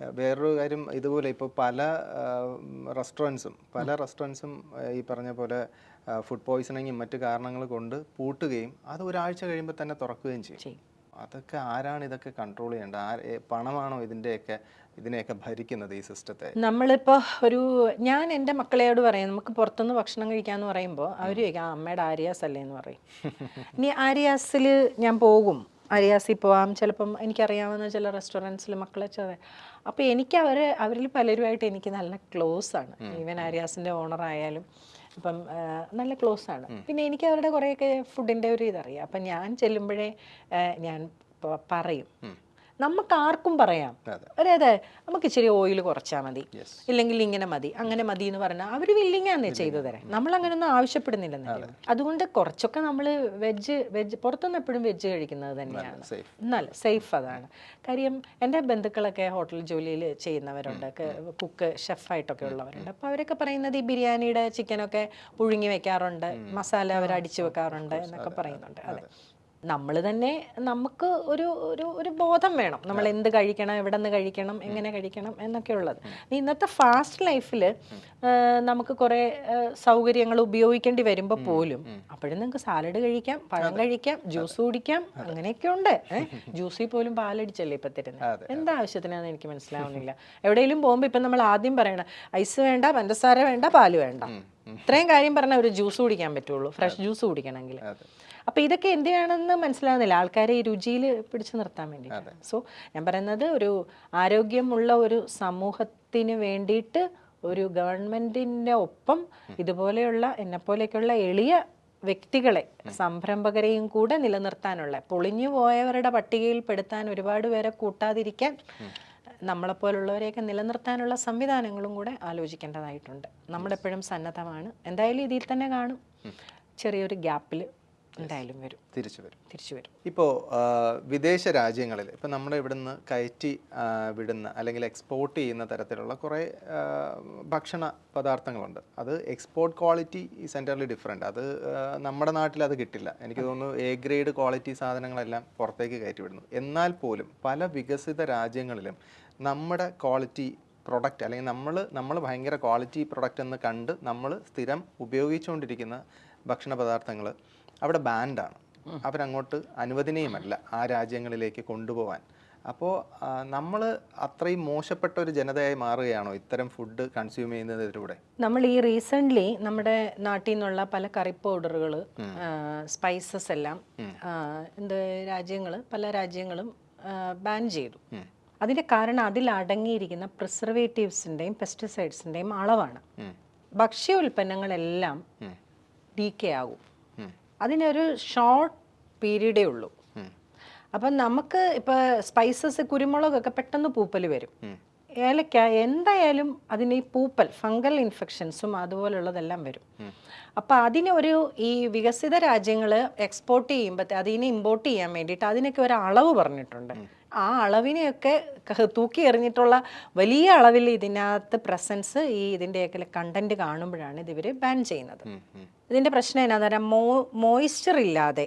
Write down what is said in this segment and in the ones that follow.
വേറൊരു കാര്യം ഇതുപോലെ ഇപ്പോൾ പല റെസ്റ്റോറന്റ്സും പല റെസ്റ്റോറന്റ്സും ഈ പറഞ്ഞ പോലെ ഫുഡ് പോയ്സണിങ്ങും മറ്റു കാരണങ്ങൾ കൊണ്ട് പൂട്ടുകയും അത് ഒരാഴ്ച കഴിയുമ്പോൾ തന്നെ തുറക്കുകയും ചെയ്യും. അതൊക്കെ ആരാണ് ഇതൊക്കെ കൺട്രോൾ ചെയ്യേണ്ടത്? ആ പണമാണോ ഇതിന്റെയൊക്കെ ഇതിനെയൊക്കെ ഭരിക്കുന്നത് ഈ സിസ്റ്റത്തെ? നമ്മളിപ്പോൾ ഒരു ഞാൻ എന്റെ മക്കളെയോട് പറയും നമുക്ക് പുറത്തുനിന്ന് ഭക്ഷണം കഴിക്കാന്ന് പറയുമ്പോൾ അവർ ചോദിക്കും ആ അമ്മയുടെ ആര്യാസ് അല്ലേ? എന്ന് പറയും. ഇനി ആര്യാസിൽ ഞാൻ പോകും. ആര്യാസിൽ പോവാം ചിലപ്പം എനിക്കറിയാവുന്ന ചില റെസ്റ്റോറന്റ്സിൽ മക്കളെ ചെറിയ അപ്പോൾ എനിക്ക് അവർ അവരിൽ പലരുമായിട്ട് എനിക്ക് നല്ല ക്ലോസ് ആണ്. ഈവൻ ആര്യാസിന്റെ ഓണർ ആയാലും അപ്പം നല്ല ക്ലോസ് ആണ്. പിന്നെ എനിക്ക് അവരുടെ കുറേയൊക്കെ ഫുഡിന്റെ ഒരു ഇതറിയാം. അപ്പം ഞാൻ ചെല്ലുമ്പോഴേ ഞാൻ പറയും. നമുക്ക് ആർക്കും പറയാം. അതായത് അതെ. അതെ നമുക്ക് ഇച്ചിരി ഓയിൽ കുറച്ചാൽ മതി. ഇല്ലെങ്കിൽ ഇങ്ങനെ മതി അങ്ങനെ മതി എന്ന് പറഞ്ഞാൽ അവർ വില്ലിങ്ങാന്നേ ചെയ്തു തരാം നമ്മൾ അങ്ങനെയൊന്നും ആവശ്യപ്പെടുന്നില്ലെന്ന് അതുകൊണ്ട് കുറച്ചൊക്കെ നമ്മൾ വെജ് വെജ് പുറത്തുനിന്ന് എപ്പോഴും വെജ് കഴിക്കുന്നത് തന്നെയാണ്. നല്ല സേഫ് അതാണ്. കാര്യം എന്റെ ബന്ധുക്കളൊക്കെ ഹോട്ടൽ ജോലിയിൽ ചെയ്യുന്നവരുണ്ട് കുക്ക് ഷെഫായിട്ടൊക്കെ ഉള്ളവരുണ്ട്. അപ്പോൾ അവരൊക്കെ പറയുന്നത് ഈ ബിരിയാണിയുടെ ചിക്കനൊക്കെ പുഴുങ്ങി വെക്കാറുണ്ട് മസാല അവർ അടിച്ചു വെക്കാറുണ്ട് എന്നൊക്കെ പറയുന്നുണ്ട്. അതെ. നമ്മൾ തന്നെ നമുക്ക് ഒരു ഒരു ഒരു ബോധം വേണം. നമ്മൾ എന്ത് കഴിക്കണം എവിടെ നിന്ന് കഴിക്കണം എങ്ങനെ കഴിക്കണം എന്നൊക്കെ ഉള്ളത്. ഇന്നത്തെ ഫാസ്റ്റ് ലൈഫിൽ നമുക്ക് കുറേ സൗകര്യങ്ങൾ ഉപയോഗിക്കേണ്ടി വരുമ്പോൾ പോലും അപ്പോഴും നിങ്ങൾക്ക് സാലഡ് കഴിക്കാം പഴം കഴിക്കാം ജ്യൂസ് കുടിക്കാം അങ്ങനെയൊക്കെ ഉണ്ട്. ജ്യൂസിൽ പോലും പാലടിച്ചല്ലേ ഇപ്പം തരുന്നത് എന്താ ആവശ്യത്തിനാന്ന് എനിക്ക് മനസ്സിലാവുന്നില്ല. എവിടെയെങ്കിലും പോകുമ്പോൾ ഇപ്പം നമ്മൾ ആദ്യം പറയണം ഐസ് വേണ്ട പഞ്ചസാര വേണ്ട പാൽ വേണ്ട. ഇത്രയും കാര്യം പറഞ്ഞാൽ ഒരു ജ്യൂസ് കുടിക്കാൻ പറ്റുള്ളൂ. ഫ്രഷ് ജ്യൂസ് കുടിക്കണമെങ്കിൽ. അതെ അപ്പൊ ഇതൊക്കെ എന്തിനാണെന്ന് മനസ്സിലാകുന്നില്ല ആൾക്കാരെ ഈ രുചിയിൽ പിടിച്ചു നിർത്താൻ വേണ്ടി സോ ഞാൻ പറയുന്നത് ഒരു ആരോഗ്യമുള്ള ഒരു സമൂഹത്തിന് വേണ്ടിയിട്ട് ഒരു ഗവൺമെന്റിന്റെ ഒപ്പം ഇതുപോലെയുള്ള എന്നെപ്പോലെയൊക്കെയുള്ള എളിയ വ്യക്തികളെ സംരംഭകരെയും കൂടെ നിലനിർത്താനുള്ള പൊളിഞ്ഞു പോയവരുടെ പട്ടികയിൽ പെടുത്താൻ ഒരുപാട് പേരെ കൂട്ടാതിരിക്കാൻ നമ്മളെപ്പോലുള്ളവരെയൊക്കെ നിലനിർത്താനുള്ള സംവിധാനങ്ങളും കൂടെ ആലോചിക്കേണ്ടതായിട്ടുണ്ട്. നമ്മളെപ്പോഴും സന്നദ്ധമാണ്. എന്തായാലും ഇതിൽ തന്നെ കാണും. ചെറിയൊരു ഗ്യാപ്പിൽ എന്തായാലും വരും. തിരിച്ചു വരും. തിരിച്ചു വരും. ഇപ്പോൾ വിദേശ രാജ്യങ്ങളിൽ ഇപ്പോൾ നമ്മുടെ ഇവിടുന്ന് കയറ്റി വിടുന്ന അല്ലെങ്കിൽ എക്സ്പോർട്ട് ചെയ്യുന്ന തരത്തിലുള്ള കുറേ ഭക്ഷണ പദാർത്ഥങ്ങളുണ്ട്. അത് എക്സ്പോർട്ട് ക്വാളിറ്റി ഈ എന്റയർലി ഡിഫറെന്റ് അത് നമ്മുടെ നാട്ടിൽ അത് കിട്ടില്ല. എനിക്ക് തോന്നുന്നു എ ഗ്രേഡ് ക്വാളിറ്റി സാധനങ്ങളെല്ലാം പുറത്തേക്ക് കയറ്റി വിടുന്നു. എന്നാൽ പോലും പല വികസിത രാജ്യങ്ങളിലും നമ്മുടെ ക്വാളിറ്റി പ്രൊഡക്റ്റ് അല്ലെങ്കിൽ നമ്മൾ നമ്മൾ ഭയങ്കര ക്വാളിറ്റി പ്രൊഡക്റ്റ് എന്ന് കണ്ട് നമ്മൾ സ്ഥിരം ഉപയോഗിച്ചുകൊണ്ടിരിക്കുന്ന ഭക്ഷണ പദാർത്ഥങ്ങൾ അവിടെ ബാൻഡാണ്. അവരങ്ങോട്ട് അനുവദനീയമല്ല ആ രാജ്യങ്ങളിലേക്ക് കൊണ്ടുപോകാൻ അപ്പോൾ നമ്മൾ അത്രയും മോശപ്പെട്ട ഒരു ജനതയായി മാറുകയാണോ ഇത്തരം ഫുഡ് കൺസ്യൂം ചെയ്യുന്നതിലൂടെ? നമ്മൾ ഈ റീസെന്റ്ലി നമ്മുടെ നാട്ടിൽ നിന്നുള്ള പല കറി പൗഡറുകൾ സ്പൈസസ് എല്ലാം എന്ത് രാജ്യങ്ങൾ പല രാജ്യങ്ങളും ബാൻ ചെയ്തു. അതിന്റെ കാരണം അതിൽ അടങ്ങിയിരിക്കുന്ന പ്രിസർവേറ്റീവ്സിന്റെയും പെസ്റ്റിസൈഡ്സിന്റെയും അളവാണ്. ഭക്ഷ്യ ഉൽപ്പന്നങ്ങളെല്ലാം. ഡി കെ ആകും. അതിനൊരു ഷോർട്ട് പീരീഡേ ഉള്ളൂ. അപ്പം നമുക്ക് ഇപ്പോൾ സ്പൈസസ് കുരുമുളകൊക്കെ പെട്ടെന്ന് പൂപ്പൽ വരും. ഏലക്ക എന്തായാലും അതിന് ഈ പൂപ്പൽ ഫംഗൽ ഇൻഫെക്ഷൻസും അതുപോലുള്ളതെല്ലാം വരും. അപ്പോൾ അതിന് ഒരു ഈ വികസിത രാജ്യങ്ങൾ എക്സ്പോർട്ട് ചെയ്യുമ്പോൾ അതിനെ ഇമ്പോർട്ട് ചെയ്യാൻ വേണ്ടിയിട്ട് അതിനൊക്കെ ഒരു അളവ് പറഞ്ഞിട്ടുണ്ട്. ആ അളവിനെയൊക്കെ തൂക്കി എറിഞ്ഞിട്ടുള്ള വലിയ അളവിൽ ഇതിനകത്ത് പ്രസൻസ് ഈ ഇതിന്റെയൊക്കെ കണ്ടന്റ് കാണുമ്പോഴാണ് ഇതിവർ ബാൻ ചെയ്യുന്നത്. ഇതിന്റെ പ്രശ്നം എന്നാന്ന് പറഞ്ഞാൽ മോ മോയ്സ്ചർ ഇല്ലാതെ.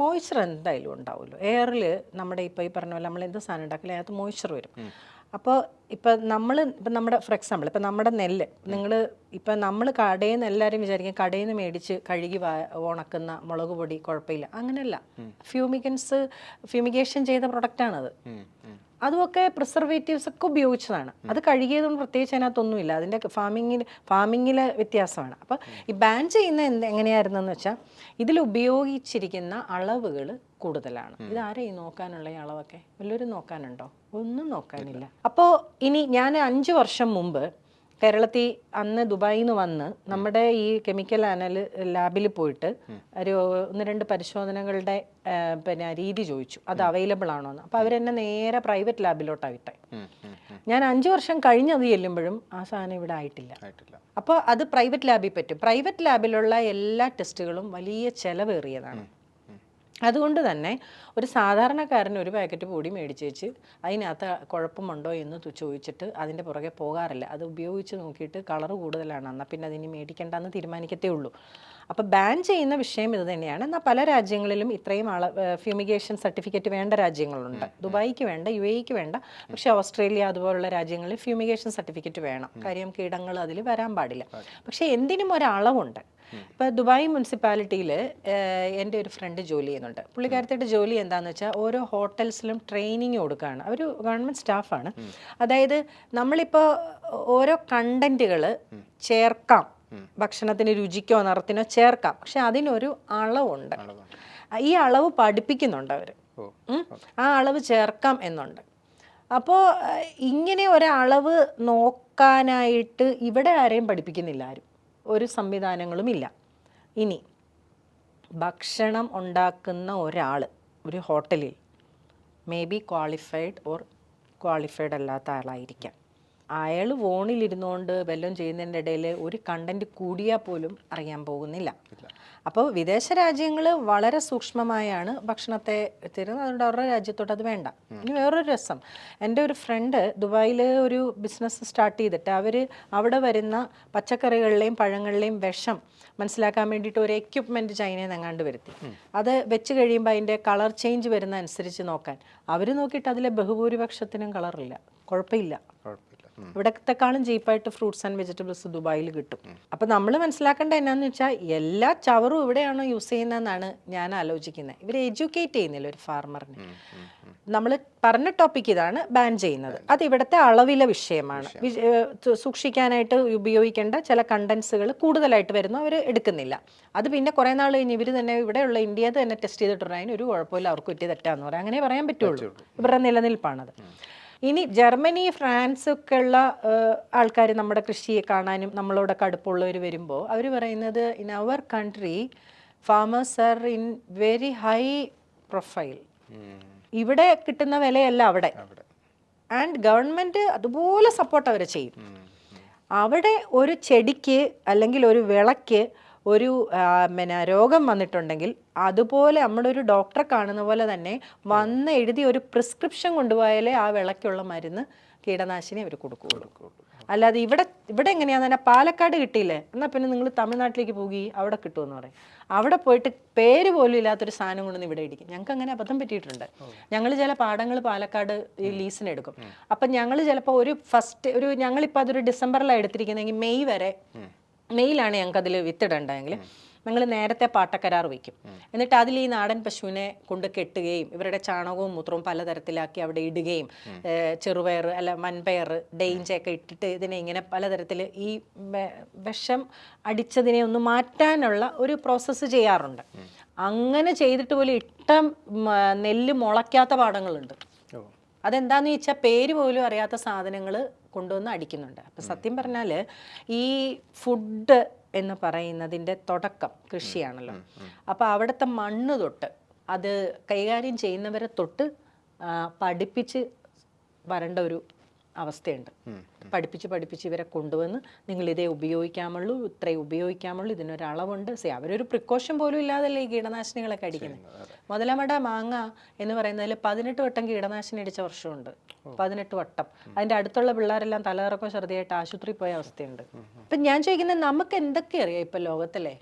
മോയ്സ്ചർ എന്തായാലും ഉണ്ടാവുമല്ലോ. എയറിൽ നമ്മുടെ ഇപ്പോൾ ഈ പറഞ്ഞ പോലെ നമ്മൾ എന്ത് സാധനം ഉണ്ടാക്കില്ല അതിനകത്ത് മോയ്സ്ചർ വരും. അപ്പോൾ ഇപ്പം നമ്മൾ ഇപ്പം നമ്മുടെ ഫോർ എക്സാമ്പിൾ ഇപ്പം നമ്മുടെ നെല്ല്. നിങ്ങൾ ഇപ്പം നമ്മൾ കടയിൽ നിന്ന് എല്ലാവരും വിചാരിക്കും കടയിൽ നിന്ന് മേടിച്ച് കഴുകി ഉണക്കുന്ന മുളക് പൊടി കുഴപ്പമില്ല. അങ്ങനെയല്ല. ഫ്യൂമിക്കൻസ് ഫ്യൂമിഗേഷൻ ചെയ്ത പ്രൊഡക്റ്റാണത്. അതുമൊക്കെ പ്രിസർവേറ്റീവ്സ് ഒക്കെ ഉപയോഗിച്ചതാണ്. അത് കഴുകിയതൊന്നും പ്രത്യേകിച്ച് അതിനകത്തൊന്നുമില്ല. അതിന്റെ ഫാമിങ്ങിൽ ഫാമിങ്ങിലെ വ്യത്യാസമാണ്. അപ്പോൾ ഈ ബാൻ ചെയ്യുന്ന എന്ത് എങ്ങനെയായിരുന്നെന്ന് വെച്ചാൽ ഇതിൽ ഉപയോഗിച്ചിരിക്കുന്ന അളവുകൾ കൂടുതലാണ്. ഇതാരെയും ഈ നോക്കാനുള്ള ഈ അളവൊക്കെ? വല്ലവരും നോക്കാനുണ്ടോ? ഒന്നും നോക്കാനില്ല. അപ്പോൾ ഇനി ഞാൻ അഞ്ച് വർഷം മുമ്പ് കേരളത്തിൽ അന്ന് ദുബായിൽ നിന്ന് വന്ന് നമ്മുടെ ഈ കെമിക്കൽ അനൽ ലാബിൽ പോയിട്ട് ഒരു ഒന്ന് രണ്ട് പരിശോധനകളുടെ പിന്നെ രീതി ചോദിച്ചു. അത് അവൈലബിൾ ആണോ എന്ന്. അപ്പോൾ അവരെന്നെ നേരെ പ്രൈവറ്റ് ലാബിലോട്ടാണ് വിട്ടെ. ഞാൻ അഞ്ച് വർഷം കഴിഞ്ഞത് ചെല്ലുമ്പോഴും ആ സാധനം ഇവിടെ ആയിട്ടില്ല. അപ്പോൾ അത് പ്രൈവറ്റ് ലാബിൽ പറ്റും. പ്രൈവറ്റ് ലാബിലുള്ള എല്ലാ ടെസ്റ്റുകളും വലിയ ചെലവേറിയതാണ്. അതുകൊണ്ട് തന്നെ ഒരു സാധാരണക്കാരൻ ഒരു പാക്കറ്റ് പൊടി വെച്ച് അതിനകത്ത് കുഴപ്പമുണ്ടോ എന്ന് ചോദിച്ചിട്ട് അതിന്റെ പുറകെ പോകാറില്ല. അത് ഉപയോഗിച്ച് നോക്കിയിട്ട് കളർ കൂടുതലാണ്. എന്നാൽ പിന്നെ അതിനി മേടിക്കേണ്ടെന്ന് തീരുമാനിക്കത്തേ ഉള്ളൂ. അപ്പോൾ ബാൻ ചെയ്യുന്ന വിഷയം ഇത് തന്നെയാണ്. എന്നാൽ പല രാജ്യങ്ങളിലും ഇത്രയും അള ഫ്യൂമിഗേഷൻ സർട്ടിഫിക്കറ്റ് വേണ്ട രാജ്യങ്ങളുണ്ട്. ദുബായിക്ക് വേണ്ട യു എക്ക് വേണ്ട. പക്ഷേ ഓസ്ട്രേലിയ അതുപോലുള്ള രാജ്യങ്ങളിൽ ഫ്യൂമിഗേഷൻ സർട്ടിഫിക്കറ്റ് വേണം. കാര്യം കീടങ്ങൾ അതിൽ വരാൻ പാടില്ല. പക്ഷേ എന്തിനും ഒരളവുണ്ട്. ഇപ്പോൾ ദുബായ് മുനിസിപ്പാലിറ്റിയിൽ എന്റെ ഒരു ഫ്രണ്ട് ജോലി ചെയ്യുന്നുണ്ട്. പുള്ളിക്കാരത്തിയുടെ ജോലി എന്താണെന്ന് വെച്ചാൽ ഓരോ ഹോട്ടൽസിലും ട്രെയിനിങ് കൊടുക്കുകയാണ് അവർ ഗവൺമെന്റ് സ്റ്റാഫാണ്. അതായത് നമ്മളിപ്പോൾ ഓരോ കണ്ടന്റുകൾ ചേർക്കാം. ഭക്ഷണത്തിന് രുചിക്കോ നിറത്തിനോ ചേർക്കാം. പക്ഷെ അതിനൊരു അളവുണ്ട്. അളവുണ്ട്. ഈ അളവ് പഠിപ്പിക്കുന്നുണ്ട് അവർ ആ അളവ് ചേർക്കാം എന്നുണ്ട്. അപ്പോൾ ഇങ്ങനെ ഒരളവ് നോക്കാനായിട്ട് ഇവിടെ ആരെയും പഠിപ്പിക്കുന്നില്ല ആരും. ഒരു സംവിധാനങ്ങളും ഇല്ല ഇനി ഭക്ഷണം ഉണ്ടാക്കുന്ന ഒരാൾ ഒരു ഹോട്ടലിൽ may be qualified or qualified അല്ലാത്ത ആളായിരിക്കാം. അയാൾ ഫോണിലിരുന്നുകൊണ്ട് വല്ലതും ചെയ്യുന്നതിന്റെ ഇടയിൽ ഒരു കണ്ടന്റ് കൂടിയാൽ പോലും അറിയാൻ പോകുന്നില്ല. അപ്പോൾ വിദേശ രാജ്യങ്ങൾ വളരെ സൂക്ഷ്മമായാണ് ഭക്ഷണത്തെ തരുന്നത് അതുകൊണ്ട് അവരുടെ രാജ്യത്തോട്ട് അത് വേണ്ട. ഇനി വേറൊരു രസം. എന്റെ ഒരു ഫ്രണ്ട് ദുബായിൽ ഒരു ബിസിനസ് സ്റ്റാർട്ട് ചെയ്തിട്ട് അവർ അവിടെ വരുന്ന പച്ചക്കറികളിലെയും പഴങ്ങളിലെയും വിഷം മനസ്സിലാക്കാൻ വേണ്ടിയിട്ട് ഒരു എക്യുപ്മെന്റ് ചൈനയിൽ നിന്നങ്ങാണ്ട് വരുത്തി. അത് വെച്ച് കഴിയുമ്പോൾ അതിന്റെ കളർ ചേഞ്ച് വരുന്ന അനുസരിച്ച് നോക്കാൻ. അവർ നോക്കിയിട്ട് അതിലെ ബഹുഭൂരിപക്ഷത്തിനും കളറില്ല കുഴപ്പമില്ല. ഇവിടത്തെക്കാളും ചീപ്പായിട്ട് ഫ്രൂട്ട്സ് ആൻഡ് വെജിറ്റബിൾസ് ദുബായിൽ കിട്ടും. അപ്പം നമ്മൾ മനസ്സിലാക്കേണ്ട എന്നാന്ന് വെച്ചാൽ എല്ലാ ചവറും ഇവിടെയാണോ യൂസ് ചെയ്യുന്നതെന്നാണ് ഞാൻ ആലോചിക്കുന്നത്. ഇവർ എഡ്യൂക്കേറ്റ് ചെയ്യുന്നില്ല ഒരു ഫാർമറിനെ. നമ്മൾ പറഞ്ഞ ടോപ്പിക് ഇതാണ് ബാൻ ചെയ്യുന്നത്. അത് ഇവിടുത്തെ അളവിലെ വിഷയമാണ്. സൂക്ഷിക്കാനായിട്ട് ഉപയോഗിക്കേണ്ട ചില കണ്ടൻസുകൾ കൂടുതലായിട്ട് വരുന്നു അവർ എടുക്കുന്നില്ല. അത് പിന്നെ കുറേ നാൾ കഴിഞ്ഞ് ഇവർ തന്നെ ഇവിടെയുള്ള ഇന്ത്യ തന്നെ ടെസ്റ്റ് ചെയ്തിട്ടുണ്ടായിരുന്നു അതിന് ഒരു കുഴപ്പമില്ല അവർക്ക് പറ്റിയ തെറ്റാന്ന് പറയാം. അങ്ങനെ പറയാൻ പറ്റുള്ളൂ. ഇവരുടെ നിലനിൽപ്പാണത്. ഇനി ജർമ്മനി ഫ്രാൻസ് ഒക്കെ ഉള്ള ആൾക്കാർ നമ്മുടെ കൃഷിയെ കാണാനും നമ്മളോടൊക്കെ അടുപ്പമുള്ളവർ വരുമ്പോൾ അവർ പറയുന്നത് in our country farmers are in very high profile ഇവിടെ കിട്ടുന്ന വിലയല്ല അവിടെ. ആൻഡ് ഗവൺമെന്റ് അതുപോലെ സപ്പോർട്ട് അവരെ ചെയ്യും. അവിടെ ഒരു ചെടിക്ക് അല്ലെങ്കിൽ ഒരു വിളയ്ക്ക് ഒരു പിന്നെ രോഗം വന്നിട്ടുണ്ടെങ്കിൽ അതുപോലെ നമ്മുടെ ഒരു ഡോക്ടറെ കാണുന്ന പോലെ തന്നെ വന്ന് എഴുതി ഒരു പ്രിസ്ക്രിപ്ഷൻ കൊണ്ടുപോയാലേ ആ വിളക്കുള്ള മരുന്ന് കീടനാശിനി അവർ കൊടുക്കുകയുള്ളൂ. അല്ലാതെ ഇവിടെ ഇവിടെ എങ്ങനെയാന്ന് പറഞ്ഞാൽ പാലക്കാട് കിട്ടിയില്ലേ? എന്നാൽ പിന്നെ നിങ്ങൾ തമിഴ്നാട്ടിലേക്ക് പോകി അവിടെ കിട്ടുമെന്ന് പറയും. അവിടെ പോയിട്ട് പേര് പോലും ഇല്ലാത്തൊരു സാധനം കൊണ്ടൊന്ന് ഇവിടെ ഇടിക്കും. ഞങ്ങൾക്ക് അങ്ങനെ അബദ്ധം പറ്റിയിട്ടുണ്ട്. ഞങ്ങൾ ചില പാടങ്ങൾ പാലക്കാട് ഈ ലീസിന് എടുക്കും. അപ്പം ഞങ്ങൾ ചിലപ്പോൾ ഒരു ഫസ്റ്റ് ഒരു ഞങ്ങളിപ്പോൾ അതൊരു ഡിസംബറിലാണ് എടുത്തിരിക്കുന്നതെങ്കിൽ മെയ് വരെ മെയ്യിലാണ് ഞങ്ങൾക്ക് അതിൽ വിത്തിടണ്ടെങ്കിൽ ഞങ്ങൾ നേരത്തെ പാട്ടക്കരാർ വയ്ക്കും. എന്നിട്ട് അതിൽ ഈ നാടൻ പശുവിനെ കൊണ്ട് കെട്ടുകയും ഇവരുടെ ചാണകവും മൂത്രവും പലതരത്തിലാക്കി അവിടെ ഇടുകയും ചെറുപയർ അല്ല മൺപയർ ഡെയിഞ്ചൊക്കെ ഇട്ടിട്ട് ഇതിനെ ഇങ്ങനെ പലതരത്തിൽ ഈ വിഷം അടിച്ചതിനെ ഒന്ന് മാറ്റാനുള്ള ഒരു പ്രോസസ്സ് ചെയ്യാറുണ്ട്. അങ്ങനെ ചെയ്തിട്ട് പോലും ഇട്ടം നെല്ല് മുളയ്ക്കാത്ത പാടങ്ങളുണ്ട് അതെന്താന്ന് ചോദിച്ചാൽ പേര് പോലും അറിയാത്ത സാധനങ്ങൾ കൊണ്ടുവന്ന് അടിക്കുന്നുണ്ട്. അപ്പം സത്യം പറഞ്ഞാൽ ഈ ഫുഡ് എന്ന് പറയുന്നതിന്റെ തുടക്കം കൃഷിയാണല്ലോ. അപ്പോൾ അവിടുത്തെ മണ്ണ് തൊട്ട് അത് കൈകാര്യം ചെയ്യുന്നവരെ തൊട്ട് പഠിപ്പിച്ച് വരേണ്ട ഒരു അവസ്ഥയുണ്ട്. പഠിപ്പിച്ച് പഠിപ്പിച്ച് ഇവരെ കൊണ്ടുവന്ന് നിങ്ങൾ ഇതേ ഉപയോഗിക്കാമുള്ളൂ ഇത്രയും ഉപയോഗിക്കാമുള്ളൂ ഇതിനൊരളവുണ്ട് സേ അവരൊരു പ്രിക്കോഷൻ പോലും ഇല്ലാതല്ലേ ഈ കീടനാശിനികളൊക്കെ അടിക്കുന്നത്. മുതലമട മാങ്ങ എന്ന് പറയുന്നതിൽ പതിനെട്ട് വട്ടം കീടനാശിനി അടിച്ച വർഷമുണ്ട്. പതിനെട്ട് വട്ടം. അതിന്റെ അടുത്തുള്ള പിള്ളേരെല്ലാം തലകറക്കോ ചെറുതായിട്ട് ആശുപത്രിയിൽ പോയ അവസ്ഥയുണ്ട്. അപ്പം ഞാൻ ചോദിക്കുന്നത് നമുക്ക് എന്തൊക്കെ അറിയാം ഇപ്പം ലോകത്തിലെ?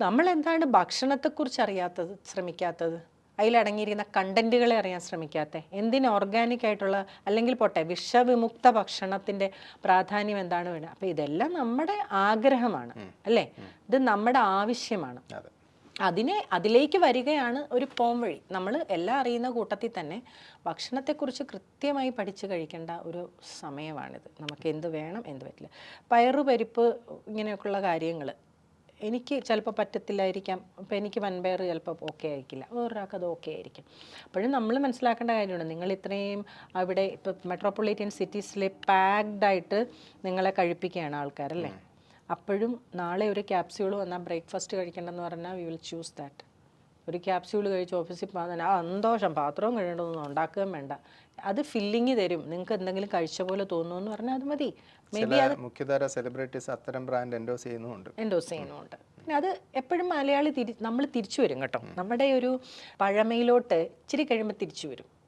നമ്മൾ എന്താണ് ഭക്ഷണത്തെക്കുറിച്ച് അറിയാത്തത് ശ്രമിക്കാത്തത്? അതിലടങ്ങിയിരിക്കുന്ന കണ്ടന്റുകളെ അറിയാൻ ശ്രമിക്കാത്ത. എന്തിന് ഓർഗാനിക് ആയിട്ടുള്ള അല്ലെങ്കിൽ പോട്ടെ വിഷവിമുക്ത ഭക്ഷണത്തിന്റെ പ്രാധാന്യം എന്താണ് വേണ്ടത്? അപ്പോൾ ഇതെല്ലാം നമ്മുടെ ആഗ്രഹമാണ് അല്ലേ? ഇത് നമ്മുടെ ആവശ്യമാണ്. അതെ. അതിനെ അതിലേക്ക് വരികയാണ് ഒരു പോം വഴി. നമ്മൾ എല്ലാം അറിയുന്ന കൂട്ടത്തിൽ തന്നെ ഭക്ഷണത്തെക്കുറിച്ച് കൃത്യമായി പഠിച്ചു കഴിക്കേണ്ട ഒരു സമയമാണിത്. നമുക്ക് എന്ത് വേണം എന്ത് പറ്റില്ല. പയറു പരിപ്പ് ഇങ്ങനെയൊക്കെയുള്ള കാര്യങ്ങൾ എനിക്ക് ചിലപ്പോൾ പറ്റത്തില്ലായിരിക്കാം. അപ്പോൾ എനിക്ക് വൻപയർ ചിലപ്പോൾ ഓക്കെ ആയിരിക്കില്ല. വേറൊരാൾക്ക് അത് ഓക്കെ ആയിരിക്കും. അപ്പോഴും നമ്മൾ മനസ്സിലാക്കേണ്ട കാര്യമാണ്. നിങ്ങൾ ഇത്രയും അവിടെ ഇപ്പോൾ മെട്രോപൊളിറ്റൻ സിറ്റീസിലെ പാക്ഡായിട്ട് നിങ്ങളെ കഴിപ്പിക്കുകയാണ് ആൾക്കാരല്ലേ? അപ്പോഴും നാളെ ഒരു ക്യാപ്സ്യൂൾ വന്നാൽ ബ്രേക്ക്ഫാസ്റ്റ് കഴിക്കേണ്ടെന്ന് പറഞ്ഞാൽ വി വിൽ ചൂസ് ദാറ്റ് ഒരു ക്യാപ്സ്യൂൾ കഴിച്ച് ഓഫീസിൽ പോകാൻ ആ സന്തോഷം. പാത്രവും കഴിയേണ്ടതൊന്നും ഉണ്ടാക്കുകയും വേണ്ട. അത് ഫില്ലിങ് തരും. നിങ്ങൾക്ക് എന്തെങ്കിലും കഴിച്ച പോലെ തോന്നുന്നു എന്ന് പറഞ്ഞാൽ അത് മതി. മേ ബി ചില മുഖ്യധാര സെലിബ്രിറ്റീസ് അത്തരം ബ്രാൻഡ് എൻഡോസ് ചെയ്യുന്നുമുണ്ട്. എൻഡോസ് ചെയ്യുന്നുമുണ്ട്. പിന്നെ അത് എപ്പോഴും മലയാളി തിരി നമ്മൾ തിരിച്ചു വരും കേട്ടോ. നമ്മുടെ ഒരു പഴമയിലോട്ട് ഇച്ചിരി കഴിയുമ്പോൾ തിരിച്ചു വരും.